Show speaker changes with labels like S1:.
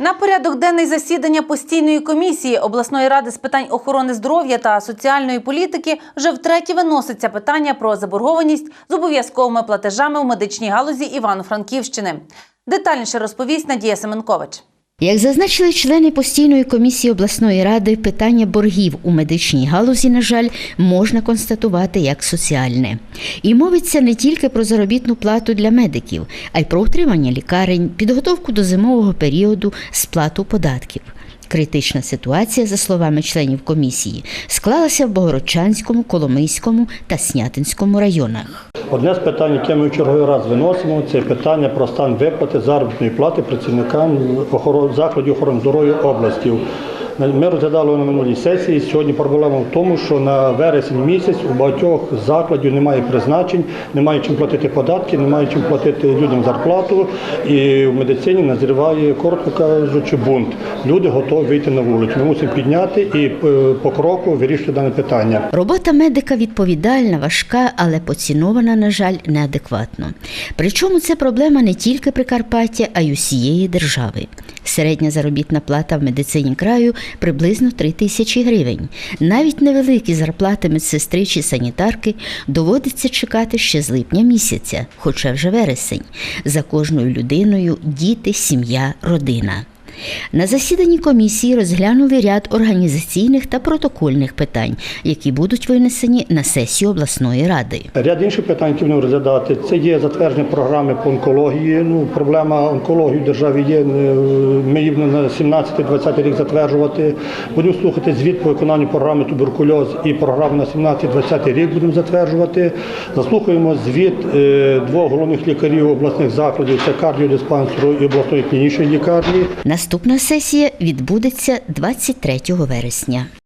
S1: На порядок денний засідання постійної комісії обласної ради з питань охорони здоров'я та соціальної політики вже втретє виноситься питання про заборгованість з обов'язковими платежами в медичній галузі Івано-Франківщини. Детальніше розповість Надія Семенкович.
S2: Як зазначили члени постійної комісії обласної ради, питання боргів у медичній галузі, на жаль, можна констатувати як соціальне. І мовиться не тільки про заробітну плату для медиків, а й про утримання лікарень, підготовку до зимового періоду, сплату податків. Критична ситуація, за словами членів комісії, склалася в Богородчанському, Коломийському та Снятинському районах.
S3: Одне з питань, яке ми в черговий раз виносимо, це питання про стан виплати заробітної плати працівникам закладів охорони здоров'я областів. Ми розглядали на минулій сесії. Сьогодні проблема в тому, що на вересень місяць у багатьох закладів немає призначень, немає чим платити податки, немає чим платити людям зарплату. І в медицині назріває, коротко кажучи, бунт. Люди готові вийти на вулицю. Ми мусимо підняти і е, по кроку вирішити дане питання.
S2: Робота медика відповідальна, важка, але поцінована, на жаль, неадекватно. Причому це проблема не тільки Прикарпаття, а й усієї держави. Середня заробітна плата в медицині краю приблизно 3 тисячі гривень. Навіть невеликі зарплати медсестри чи санітарки доводиться чекати ще з липня місяця, хоча вже вересень. За кожною людиною діти, сім'я, родина. На засіданні комісії розглянули ряд організаційних та протокольних питань, які будуть винесені на сесію обласної ради.
S3: Ряд інших питань, які будемо розглядати, це є затвердження програми по онкології. Ну, проблема онкології в державі є. е, Ми її на 17-20 рік затверджувати. Будемо слухати звіт по виконанню програми туберкульоз і програму на 17-20 рік будемо затверджувати. Заслухаємо звіт е, двох головних лікарів обласних закладів, це кардіодиспансеру і обласної клінічної лікарні.
S2: Наступна сесія відбудеться 23 вересня.